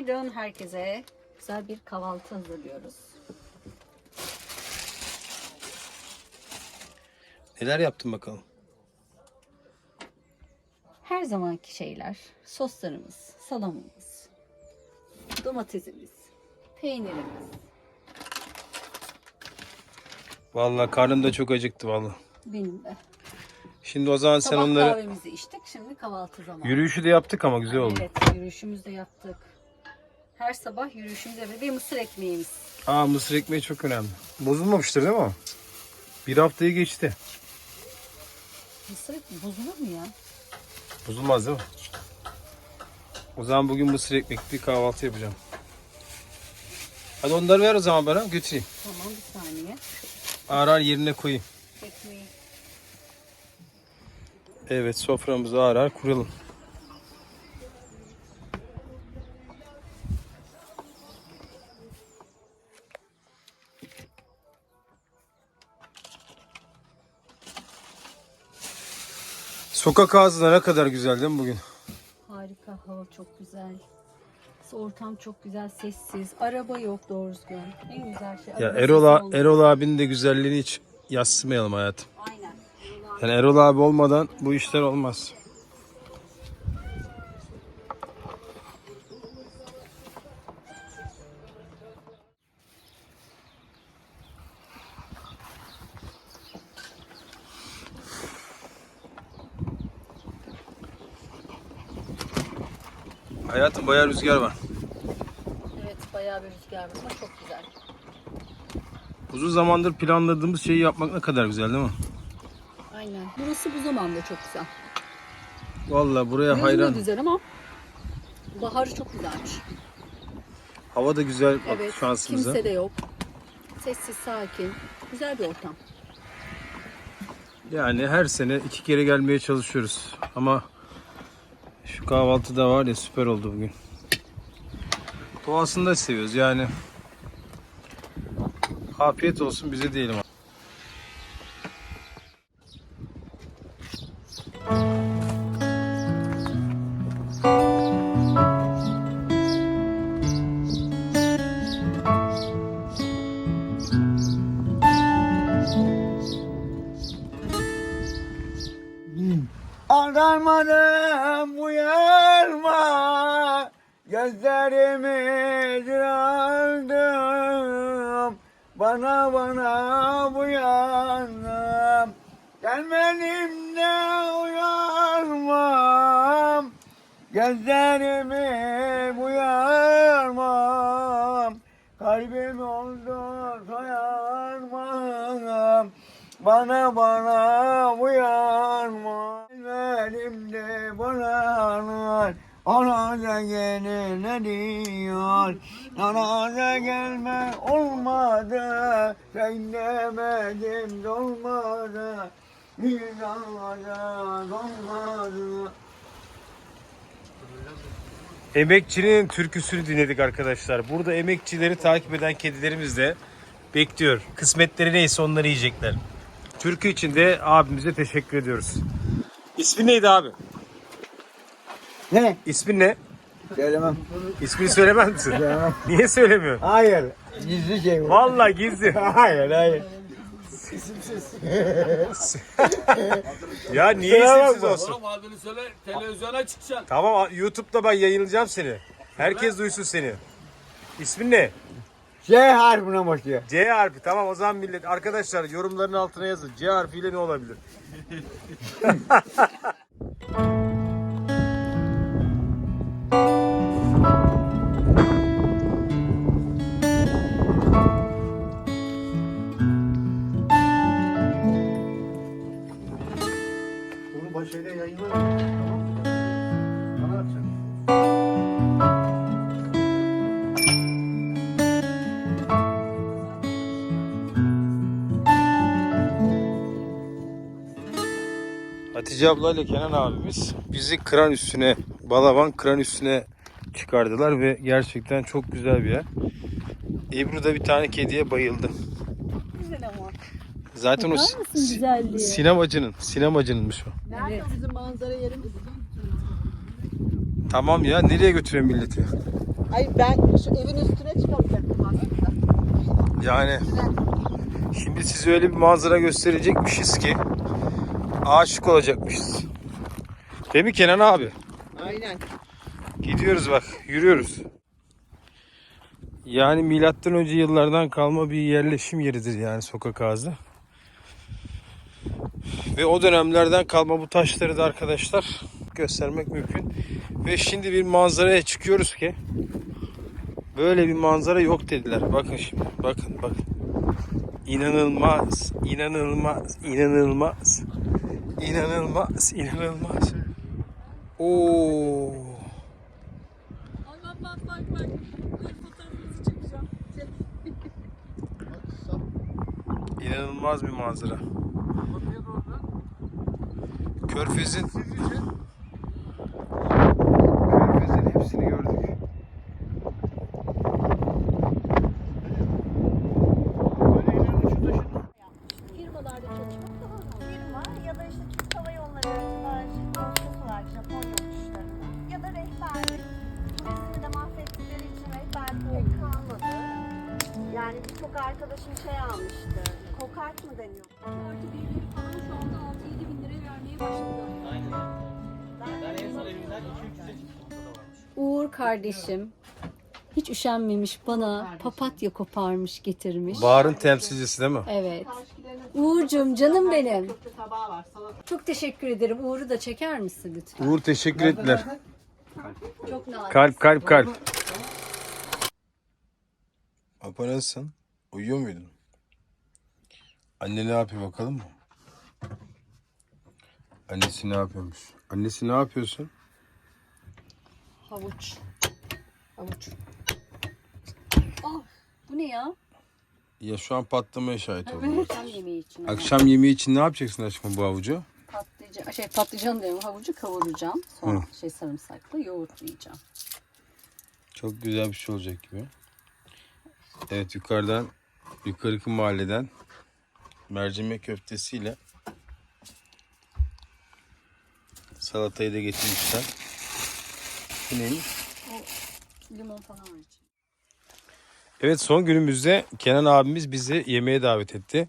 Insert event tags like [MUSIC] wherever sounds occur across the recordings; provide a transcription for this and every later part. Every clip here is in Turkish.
Günaydın herkese. Güzel bir kahvaltı hazırlıyoruz. Neler yaptın bakalım? Her zamanki şeyler. Soslarımız, salamımız, domatesimiz, peynirimiz. Vallahi karnım da çok acıktı vallahi. Benim de. Şimdi o zaman sen Sabah onları kahvemizi içtik. Şimdi kahvaltı zamanı. yürüyüşü de yaptık ama güzel oldu. Evet, yürüyüşümüzü de yaptık. Her sabah yürüyüşümüzü yapıyoruz. Bir mısır ekmeğimiz. Aa mısır ekmeği çok önemli. Bozulmamıştır değil mi o? Bir haftayı geçti. Mısır ekmeği bozulur mu ya? Bozulmaz değil mi? O zaman bugün mısır ekmekli kahvaltı yapacağım. Hadi onları ver o zaman bana götüreyim. Tamam bir saniye. Ağır ağır yerine koyayım. Ekmeği. Evet soframızı ağır ağır kuralım. Sokak ağzı da ne kadar güzel değil mi bugün? Harika, hava çok güzel. Ortam çok güzel, sessiz. Araba yok doğru düzgün. En güzel şey. Ya Erol, a-. Erol abinin de güzelliğini hiç yassımayalım hayatım. Aynen. Yani Erol abi olmadan bu işler olmaz. Hayatım bayağı rüzgar var. Evet, bayağı bir rüzgar var ama çok güzel. Uzun zamandır planladığımız şeyi yapmak ne kadar güzel değil mi? Aynen. Burası bu zamanda çok güzel. Vallahi buraya da hayran. güzel ama baharı çok güzelmiş. Hava da güzel bak Evet, şansımıza. kimse de yok. Sessiz, sakin. Güzel bir ortam. Yani her sene iki kere gelmeye çalışıyoruz. Ama şu kahvaltıda var ya süper oldu bugün. Doğasını da seviyoruz yani. Afiyet olsun bize diyelim. Aldanmadım uyarma. Gözlerimi aldım Bana bana uyandım Gelmedim de uyarmam. Gözlerimi uyarmam Kalbim oldu soyarmam. Bana bana uyarma Benim de bana Ona da gelir ne diyor da gelme olmadı Sen demedim dolmadı Bir daha da dolmadı Emekçinin türküsünü dinledik arkadaşlar. Burada emekçileri takip eden kedilerimiz de bekliyor. Kısmetleri neyse onları yiyecekler. Türkü için de abimize teşekkür ediyoruz. İsmin neydi abi? Ne? İsmin ne? Söylemem İsmini söylemez misin? Söylemem. Niye söylemiyorsun? Hayır Gizli şey bu Vallahi gizli. Hayır hayır ya niye Kusura isimsiz olsun? Oğlum adını söyle televizyona çıkacaksın. Tamam YouTube'da ben yayınlayacağım seni. Herkes duysun seni. İsmin ne? C harfine başlıyor C harfi. Tamam o zaman millet. Arkadaşlar yorumların altına yazın. C harfiyle ne olabilir? [LAUGHS] Hatice abla ile Kenan abimiz bizi kran üstüne, Balaban kran üstüne çıkardılar ve gerçekten çok güzel bir yer. Ebru da bir tane kediye bayıldı. Güzel ama. Zaten o Bakar si- mısın güzelliğe? sinemacının, sinemacınınmış o. Evet. Bizim manzara yerimiz. Tamam ya nereye götürüyor milleti? Ay ben şu evin üstüne çıkacaktım aslında. Yani şimdi size öyle bir manzara gösterecekmişiz ki aşık olacakmışız. Değil mi Kenan abi? Aynen. Gidiyoruz bak, yürüyoruz. Yani milattan önce yıllardan kalma bir yerleşim yeridir yani sokak ağzı. Ve o dönemlerden kalma bu taşları da arkadaşlar göstermek mümkün. Ve şimdi bir manzaraya çıkıyoruz ki böyle bir manzara yok dediler. Bakın şimdi, bakın bakın. İnanılmaz, inanılmaz, inanılmaz. İnanılmaz, inanılmaz. Oo. Bak bak bak bak. Fotoğrafınızı çekeceğim. İnanılmaz bir manzara. Körfez'in Arkadaşım şey almıştı. Kokart mı deniyor? Artı birileri falan şu anda 6-7 bin lira vermeye başladı. Uğur kardeşim hiç üşenmemiş bana papatya koparmış getirmiş. Bahar'ın temsilcisi değil mi? Evet. Uğur'cum canım benim. Çok teşekkür ederim. Uğur'u da çeker misin lütfen? Uğur teşekkür ettiler. Çok nazik. Kalp kalp kalp. Apa nasılsın? Uyuyor muydun? Anne ne yapıyor bakalım mı? Annesi ne yapıyormuş? Annesi ne yapıyorsun? Havuç. Havuç. Ah, bu ne ya? Ya şu an patlamaya şahit oldum. Akşam yemeği için. ama. Akşam yemeği için ne yapacaksın aşkım bu havucu? Patlıcan, şey patlıcan diyorum. Havucu kavuracağım. Sonra şey sarımsakla yoğurtlayacağım. Çok güzel bir şey olacak gibi. Evet yukarıdan, yukarıki mahalleden mercimek köftesiyle salatayı da getirmişler. Bu neymiş? Limon falan var için. Evet son günümüzde Kenan abimiz bizi yemeğe davet etti.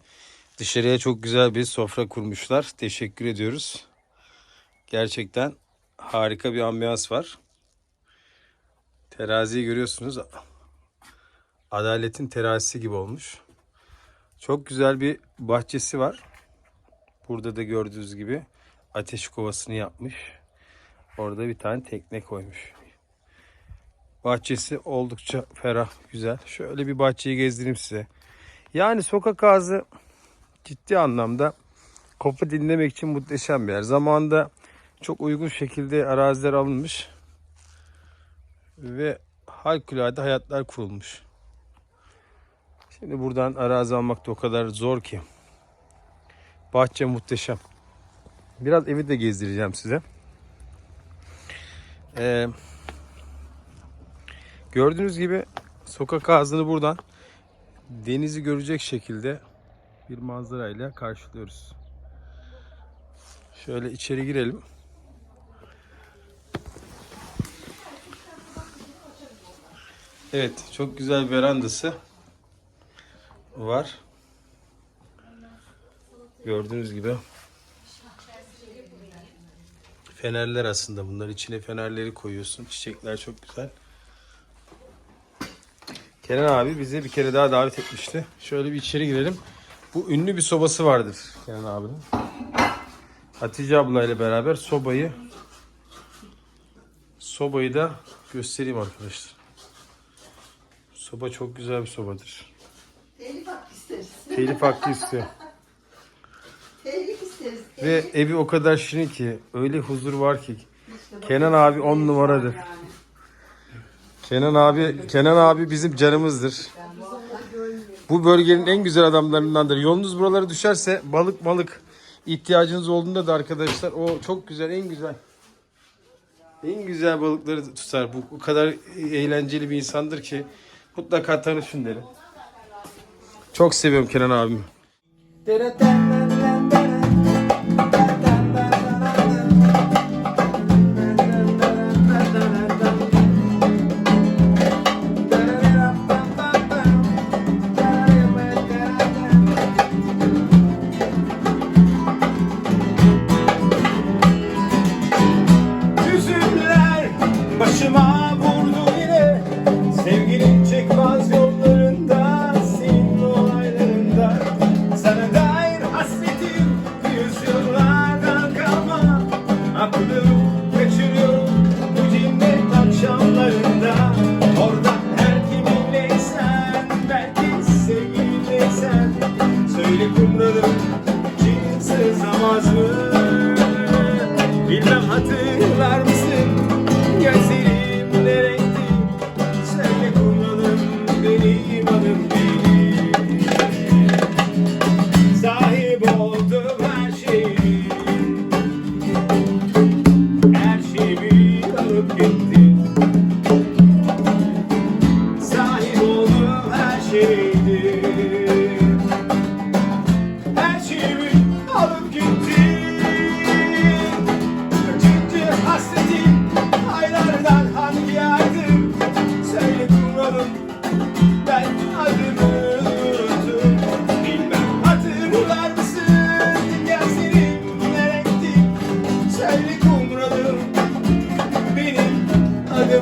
Dışarıya çok güzel bir sofra kurmuşlar. Teşekkür ediyoruz. Gerçekten harika bir ambiyans var. Teraziyi görüyorsunuz. Adaletin terazisi gibi olmuş. Çok güzel bir bahçesi var. Burada da gördüğünüz gibi ateş kovasını yapmış. Orada bir tane tekne koymuş. Bahçesi oldukça ferah, güzel. Şöyle bir bahçeyi gezdireyim size. Yani sokak ağzı ciddi anlamda kafa dinlemek için muhteşem bir yer. Zamanında çok uygun şekilde araziler alınmış ve harikulade hayatlar kurulmuş. Şimdi buradan arazi almak da o kadar zor ki. Bahçe muhteşem. Biraz evi de gezdireceğim size. Ee, gördüğünüz gibi sokak ağzını buradan denizi görecek şekilde bir manzarayla karşılıyoruz. Şöyle içeri girelim. Evet, çok güzel verandası var. Gördüğünüz gibi fenerler aslında bunlar. içine fenerleri koyuyorsun. Çiçekler çok güzel. Kenan abi bizi bir kere daha davet etmişti. Şöyle bir içeri girelim. Bu ünlü bir sobası vardır Kenan abinin. Hatice ablayla beraber sobayı sobayı da göstereyim arkadaşlar. Soba çok güzel bir sobadır. Telif hakkı isteriz. Telif hakkı istiyor. [LAUGHS] Telif isteriz. Ve evi o kadar şirin ki öyle huzur var ki. Kenan abi on numaradır. Kenan abi Kenan abi bizim canımızdır. Bu bölgenin en güzel adamlarındandır. Yolunuz buralara düşerse balık malık ihtiyacınız olduğunda da arkadaşlar o çok güzel en güzel en güzel balıkları tutar. Bu o kadar eğlenceli bir insandır ki mutlaka tanışın derim. Çok seviyorum Kenan abimi.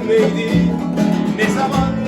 Neydi? Ne zaman